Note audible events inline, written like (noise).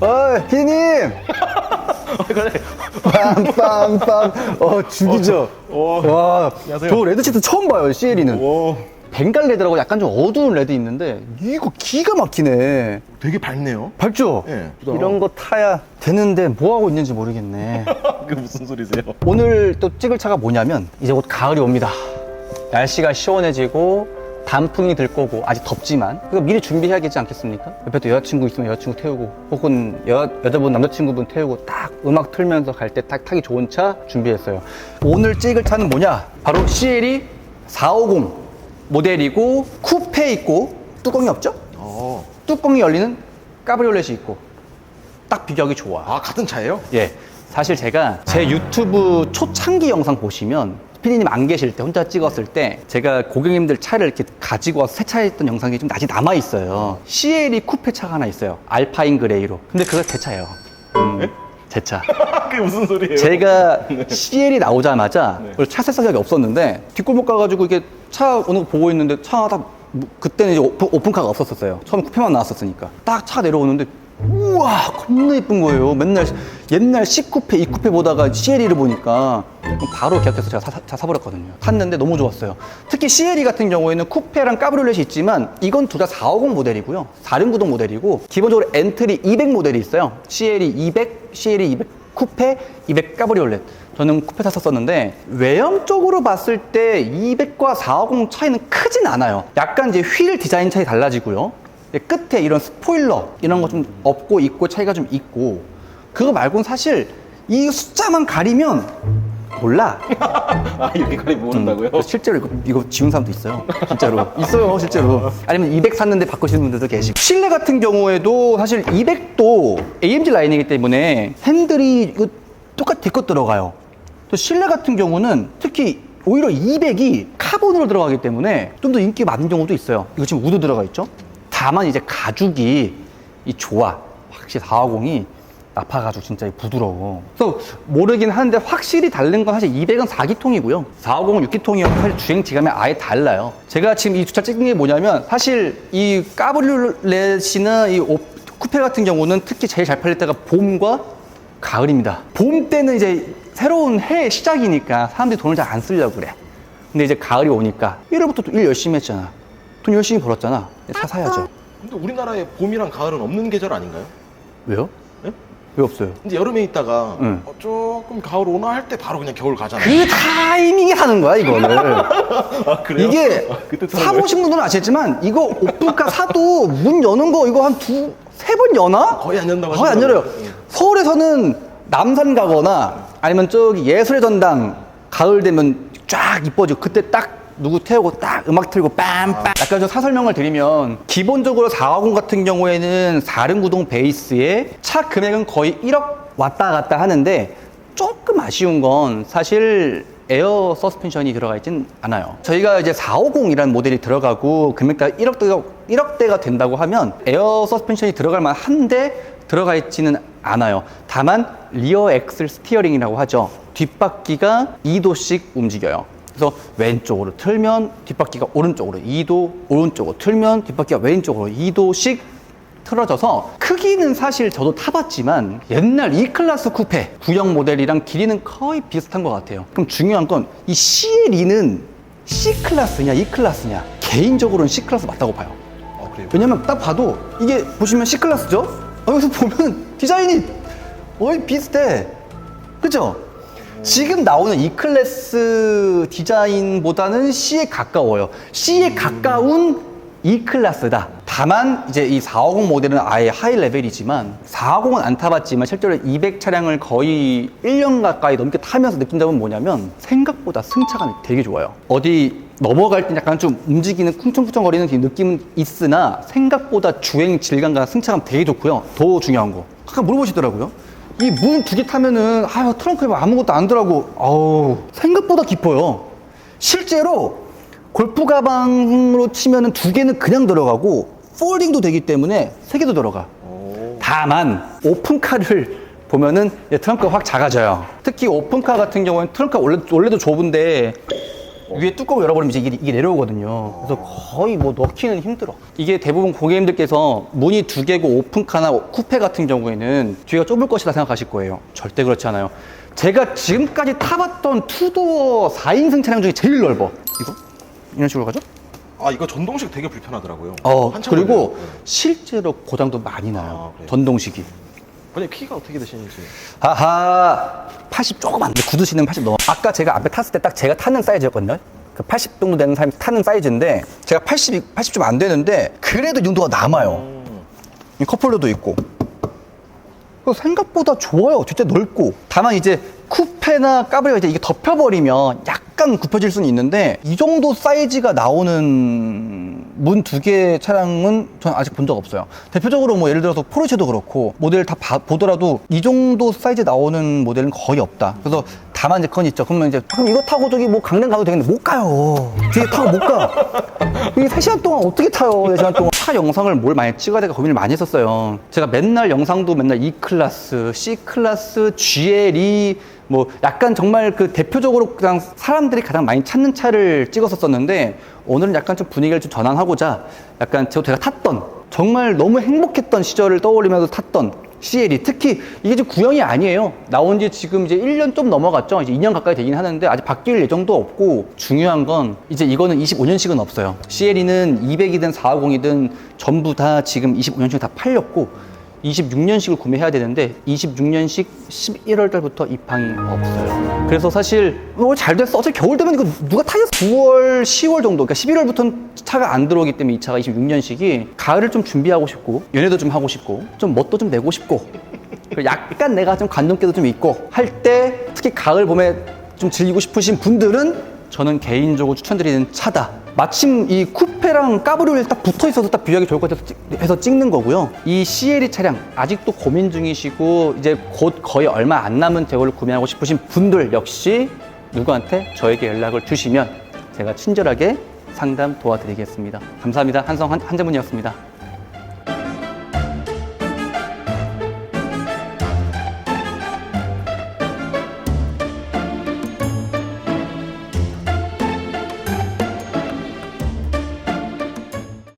어이, 피디님! 그래. 빰빰빰. 어, 죽이죠? 어, 와, 안녕하세요. 저 레드시트 처음 봐요, CL이는. 오, 벵갈 레드라고 약간 좀 어두운 레드 있는데, 이거 기가 막히네. 되게 밝네요. 밝죠? 예. 이런 거 타야 되는데, 뭐 하고 있는지 모르겠네. (laughs) 그 무슨 소리세요? 오늘 또 찍을 차가 뭐냐면, 이제 곧 가을이 옵니다. 날씨가 시원해지고, 단풍이 들 거고, 아직 덥지만, 그거 미리 준비해야겠지 않겠습니까? 옆에 또 여자친구 있으면 여자친구 태우고, 혹은 여, 여자분, 남자친구분 태우고, 딱 음악 틀면서 갈 때 딱 타기 좋은 차 준비했어요. 오늘 찍을 차는 뭐냐? 바로 CLE 450 모델이고, 쿠페 있고, 뚜껑이 없죠? 어, 뚜껑이 열리는 까브리올렛이 있고, 딱 비교하기 좋아. 아 같은 차예요? 예. 사실 제가 제 유튜브 초창기 영상 보시면 피디님 안 계실 때 혼자 찍었을 때 제가 고객님들 차를 이렇게 가지고 와서 세차했던 영상이 좀 아직 남아 있어요. CLE 쿠페 차가 하나 있어요. 알파인 그레이로. 근데 그거 제 차예요. 음, 제 차. (laughs) 그게 무슨 소리예요? 제가 (laughs) CL이 나오자마자 원래 차셀 생각이 없었는데 뒷골목 가가지고 이게 차 오는 거 보고 있는데 차가 딱 그때는 이제 오픈, 오픈카가 없었었어요. 처음 쿠페만 나왔었으니까 딱 차 내려오는데 우와 겁나 이쁜 거예요. 맨날 옛날 C쿠페, E쿠페 보다가 CLE를 보니까 바로 계약해서 제가 사, 사- 차 사버렸거든요. 탔는데 너무 좋았어요. 특히 CLE 같은 경우에는 쿠페랑 까브리올렛이 있지만 이건 둘 다 450 모델이고요. 4륜구동 모델이고 기본적으로 엔트리 200 모델이 있어요. CLE 200, CLE 200 쿠페, 200 까브리올렛. 저는 쿠페 탔었었는데 외형적으로 봤을 때 200과 450 차이는 크진 않아요. 약간 이제 휠 디자인 차이 달라지고요. 끝에 이런 스포일러 이런 거 좀 없고 있고 차이가 좀 있고 그거 말고는 사실 이 숫자만 가리면 몰라. (laughs) 아 가리 모른다고요? 음, 실제로 이거, 이거 지운 사람도 있어요. 진짜로. (laughs) 있어요, 실제로. 아니면 200 샀는데 바꾸시는 분들도 계시고. 실내 같은 경우에도 사실 200도 AMG 라인이기 때문에 핸들이 이거 똑같이 뒤껏 들어가요. 또 실내 같은 경우는 특히 오히려 200이 카본으로 들어가기 때문에 좀 더 인기 많은 경우도 있어요. 이거 지금 우드 들어가 있죠? 다만 이제 가죽이 이 좋아. 확실히 450이 나파 가죽 진짜 부드러워. 그래서 모르긴 하는데 확실히 다른 건 사실 200은 4기통이고요. 450은 6기통이어서 사실 주행 지감이 아예 달라요. 제가 지금 이두차 찍은 게 뭐냐면 사실 이 까브리올렛이나 이 오- 쿠페 같은 경우는 특히 제일 잘 팔릴 때가 봄과 가을입니다. 봄 때는 이제 새로운 해 시작이니까 사람들이 돈을 잘 안 쓰려고 그래. 근데 이제 가을이 오니까 1월부터 또 일 열심히 했잖아. 돈 열심히 벌었잖아. 차 사야죠. 근데 우리나라에 봄이랑 가을은 없는 계절 아닌가요? 왜요? 예? 왜 없어요? 근데 여름에 있다가 응. 어, 조금 가을 오나 할 때 바로 그냥 겨울 가잖아요. 그 타이밍에 하는 거야 이거를 (laughs) 아 그래요? 이게 아, (laughs) 그때 타는 사보신 분들은 아시겠지만 이거 오픈카 사도 문 여는 거 이거 한 두 세 번 여나 거의 안 연다고 거의 안 열어요 하시더라고요. 서울에서는 남산 가거나 아니면 저기 예술의 전당 가을 되면 쫙 이뻐지고 그때 딱 누구 태우고 딱 음악 틀고 빰빰 약간 좀 사설명을 드리면 기본적으로 450 같은 경우에는 4륜 구동 베이스에 차 금액은 거의 1억 왔다 갔다 하는데 조금 아쉬운 건 사실 에어 서스펜션이 들어가 있진 않아요. 저희가 이제 450이라는 모델이 들어가고 금액대가 1억대가, 1억대가 된다고 하면 에어 서스펜션이 들어갈 만한데 들어가 있지는 않아요. 다만 리어 엑셀 스티어링이라고 하죠. 뒷바퀴가 2도씩 움직여요. 그래서 왼쪽으로 틀면 뒷바퀴가 오른쪽으로 2도, 오른쪽으로 틀면 뒷바퀴가 왼쪽으로 2도씩 틀어져서 크기는 사실 저도 타봤지만 옛날 E클래스 쿠페 구형 모델이랑 길이는 거의 비슷한 것 같아요. 그럼 중요한 건 이 CLE는 C클래스냐 E클래스냐 개인적으로는 C클래스 맞다고 봐요. 아 그래요? 왜냐면 딱 봐도 이게 보시면 C클래스죠? 아, 여기서 보면 디자인이 거의 비슷해. 그죠? 지금 나오는 E클래스 디자인보다는 C에 가까워요. C에 가까운 E클래스다. 다만 이제 이 450 모델은 아예 하이 레벨이지만 450은 안 타봤지만 실제로 200 차량을 거의 1년 가까이 넘게 타면서 느낀 점은 뭐냐면 생각보다 승차감이 되게 좋아요. 어디 넘어갈 때 약간 좀 움직이는 쿵퉁쿵퉁거리는 그 느낌은 있으나 생각보다 주행 질감과 승차감 되게 좋고요. 더 중요한 거. 아까 물어보시더라고요. 이 문 두 개 타면은 아유 트렁크에 뭐 아무것도 안 들어가고 아우 생각보다 깊어요. 실제로 골프 가방으로 치면은 두 개는 그냥 들어가고 폴딩도 되기 때문에 세 개도 들어가. 오. 다만 오픈카를 보면은 이제 트렁크가 확 작아져요. 특히 오픈카 같은 경우는 트렁크가 원래, 원래도 좁은데 위에 뚜껑을 열어버리면 이제 이게, 이게 내려오거든요. 그래서 거의 뭐 넣기는 힘들어. 이게 대부분 고객님들께서 문이 두 개고 오픈카나 쿠페 같은 경우에는 뒤가 좁을 것이다 생각하실 거예요. 절대 그렇지 않아요. 제가 지금까지 타봤던 투도어 4인승 차량 중에 제일 넓어. 이거? 이런 식으로 가죠? 아 이거 전동식 되게 불편하더라고요. 어, 한참 그리고 걸려요. 네. 실제로 고장도 많이 나요. 아, 그래요? 전동식이. 아니 키가 어떻게 되시는지. 아하 80 조금 안 돼. 구두 신으면 80 넘어. 아까 제가 앞에 탔을 때 딱 제가 타는 사이즈였거든요. 그 80 정도 되는 사람이 타는 사이즈인데 제가 80, 80 좀 안 되는데 그래도 이 정도가 남아요. 음. 이 컵홀더도 있고. 그래서 생각보다 좋아요. 진짜 넓고. 다만 이제 쿠페나 까브리가 이제 이게 덮여버리면 약간 굽혀질 수는 있는데 이 정도 사이즈가 나오는 문 두 개 차량은 저는 아직 본 적 없어요. 대표적으로 뭐 예를 들어서 포르쉐도 그렇고 모델 다 봐- 보더라도 이 정도 사이즈 나오는 모델은 거의 없다. 그래서 다만 이제 그건 있죠. 그러면 이제 그럼 이거 타고 저기 뭐 강릉 가도 되겠는데 못 가요. 뒤에 타고 못 가. 이게 3시간 동안 어떻게 타요? 4시간 동안. 차 영상을 뭘 많이 찍어야 될까 고민을 많이 했었어요. 제가 맨날 영상도 맨날 E클래스, C클래스, GLE, 뭐 약간 정말 그 대표적으로 그냥 사람들이 가장 많이 찾는 차를 찍었었었는데 오늘은 약간 좀 분위기를 좀 전환하고자 약간 저 제가 탔던 정말 너무 행복했던 시절을 떠올리면서 탔던 CLE 특히 이게 지금 구형이 아니에요. 나온 지 지금 이제 1년 좀 넘어갔죠. 이제 2년 가까이 되긴 하는데 아직 바뀔 예정도 없고 중요한 건 이제 이거는 25년씩은 없어요. CLE는 200이든 450이든 전부 다 지금 25년씩 다 팔렸고 26년식을 구매해야 되는데 26년식 11월 달부터 입항이 없어요. 그래서 사실 어, 잘 됐어. 어차피 겨울 되면 이거 누가 타겠어? 9월, 10월 정도. 그러니까 11월부터는 차가 안 들어오기 때문에 이 차가 26년식이 가을을 좀 준비하고 싶고 연애도 좀 하고 싶고 좀 멋도 좀 내고 싶고 약간 내가 좀 관동기도 좀 있고 할 때 특히 가을 봄에 좀 즐기고 싶으신 분들은 저는 개인적으로 추천드리는 차다. 마침 이 쿠페랑 까브리올에 딱 붙어 있어서 딱 비교하기 좋을 것 같아서 찍- 해서 찍는 거고요. 이 CLE 차량 아직도 고민 중이시고 이제 곧 거의 얼마 안 남은 대우를 구매하고 싶으신 분들 역시 누구한테 저에게 연락을 주시면 제가 친절하게 상담 도와드리겠습니다. 감사합니다. 한성 한, 한재문이었습니다.